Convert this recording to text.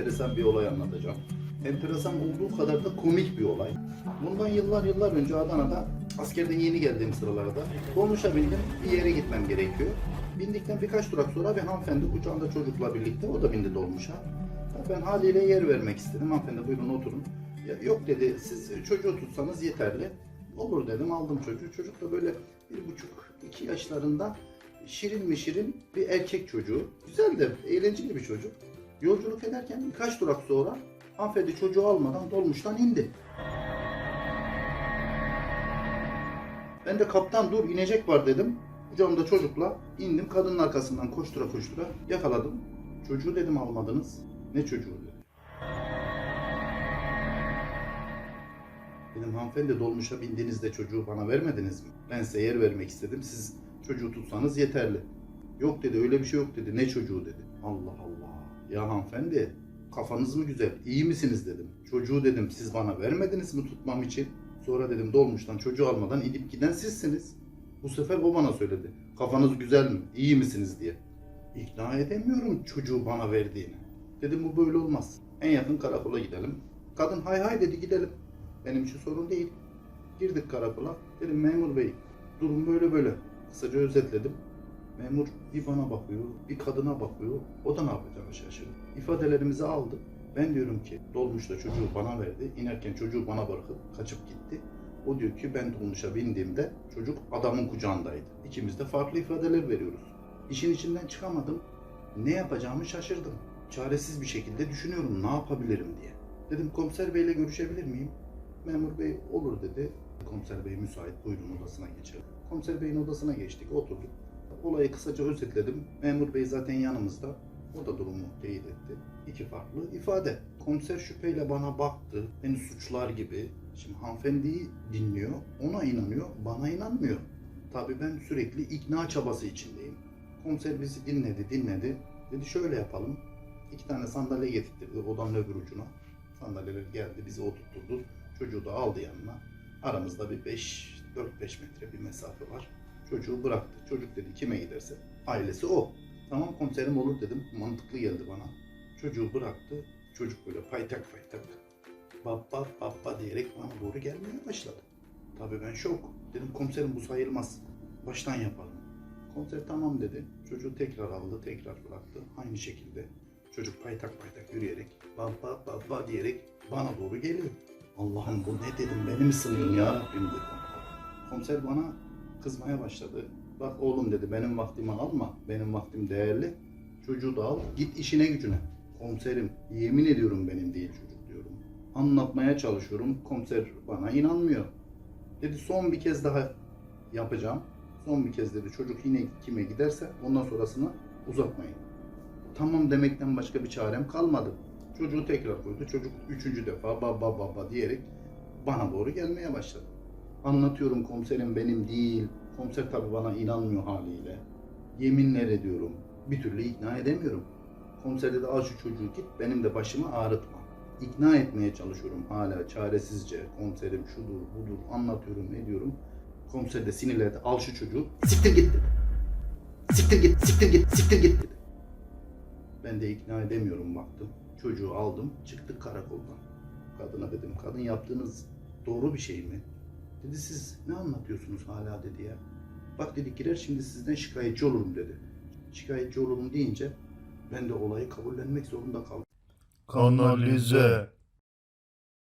enteresan bir olay anlatacağım. Enteresan olduğu kadar da komik bir olay. Bundan yıllar yıllar önce Adana'da askerden yeni geldiğim sıralarda dolmuşa bindim bir yere gitmem gerekiyor. Bindikten birkaç durak sonra bir hanımefendi kucağında çocukla birlikte o da bindi dolmuşa. Ben haliyle yer vermek istedim. Hanımefendi buyurun oturun. Ya, yok dedi siz çocuğu tutsanız yeterli. Olur dedim aldım çocuğu. Çocuk da böyle bir buçuk iki yaşlarında şirin mi şirin bir erkek çocuğu. Güzel de eğlenceli bir çocuk. Yolculuk ederken birkaç durak sonra hanımefendi çocuğu almadan dolmuştan indi. Ben de kaptan dur inecek var dedim. Kucağımda çocukla indim kadının arkasından koştura koştura yakaladım. Çocuğu dedim almadınız. Ne çocuğu dedi. Dedim hanımefendi dolmuşa bindiğinizde çocuğu bana vermediniz mi? Ben size yer vermek istedim. Siz çocuğu tutsanız yeterli. Yok dedi öyle bir şey yok dedi. Ne çocuğu dedi. Allah Allah. Ya hanımefendi kafanız mı güzel? İyi misiniz dedim. Çocuğu dedim siz bana vermediniz mi tutmam için? Sonra dedim dolmuştan çocuğu almadan inip giden sizsiniz. Bu sefer o bana söyledi. Kafanız güzel mi? İyi misiniz diye. İkna edemiyorum çocuğu bana verdiğini. Dedim bu böyle olmaz. En yakın karakola gidelim. Kadın hay hay dedi gidelim. Benim için sorun değil. Girdik karakola. Dedim memur bey durum böyle böyle. Kısaca özetledim. Memur bir bana bakıyor, bir kadına bakıyor. O da ne yapacağını şaşırdı. İfadelerimizi aldı. Ben diyorum ki dolmuşta çocuğu bana verdi. İnerken çocuğu bana bırakıp kaçıp gitti. O diyor ki ben dolmuşa bindiğimde çocuk adamın kucağındaydı. İkimiz de farklı ifadeler veriyoruz. İşin içinden çıkamadım. Ne yapacağımı şaşırdım. Çaresiz bir şekilde düşünüyorum ne yapabilirim diye. Dedim komiser beyle görüşebilir miyim? Memur bey olur dedi. Komiser bey müsait buyurun odasına geçelim. Komiser beyin odasına geçtik oturduk. Olayı kısaca özetledim. Memur bey zaten yanımızda. O da durumu teyit etti. İki farklı ifade. Komiser şüpheyle bana baktı. Beni suçlar gibi. Şimdi hanımefendiyi dinliyor. Ona inanıyor. Bana inanmıyor. Tabii ben sürekli ikna çabası içindeyim. Komiser bizi dinledi, dinledi. Dedi şöyle yapalım. İki tane sandalye getirtirdi odanın öbür ucuna. Sandalyeler geldi, bizi oturtturdu. Çocuğu da aldı yanına. Aramızda bir 5, 4-5 metre bir mesafe var. Çocuğu bıraktı. Çocuk dedi kime giderse. Ailesi o. Tamam komiserim olur dedim. Mantıklı geldi bana. Çocuğu bıraktı. Çocuk böyle paytak paytak. Baba baba diyerek bana doğru gelmeye başladı. Tabii ben şok. Dedim komiserim bu sayılmaz. Baştan yapalım. Komiser tamam dedi. Çocuğu tekrar aldı, tekrar bıraktı. Aynı şekilde. Çocuk paytak paytak yürüyerek baba baba diyerek bana doğru geliyor. Allah'ım bu ne dedim beni mi sınıyorsun ya Rabbim dedim. Komiser bana kızmaya başladı. Bak oğlum dedi benim vaktimi alma. Benim vaktim değerli. Çocuğu da al git işine gücüne. Komiserim yemin ediyorum benim değil çocuk diyorum. Anlatmaya çalışıyorum. Komiser bana inanmıyor. Dedi son bir kez daha yapacağım. Son bir kez dedi çocuk yine kime giderse ondan sonrasını uzatmayın. Tamam demekten başka bir çarem kalmadı. Çocuğu tekrar koydu. Çocuk üçüncü defa baba baba diyerek bana doğru gelmeye başladı. Anlatıyorum komiserim benim değil. Komiser tabi bana inanmıyor haliyle. Yeminler ediyorum. Bir türlü ikna edemiyorum. Komiser dedi al şu çocuğu git benim de başımı ağrıtma. İkna etmeye çalışıyorum hala çaresizce. Komiserim şudur budur anlatıyorum ediyorum. Komiser de sinirlendi al şu çocuğu siktir git dedi. Siktir git siktir git siktir git dedi. Ben de ikna edemiyorum baktım. Çocuğu aldım çıktık karakoldan. Kadına dedim kadın yaptığınız doğru bir şey mi? Dedi siz ne anlatıyorsunuz hala dedi ya. Bak dedi girer şimdi sizden şikayetçi olurum dedi. Şikayetçi olurum deyince ben de olayı kabullenmek zorunda kaldım. Kanalize.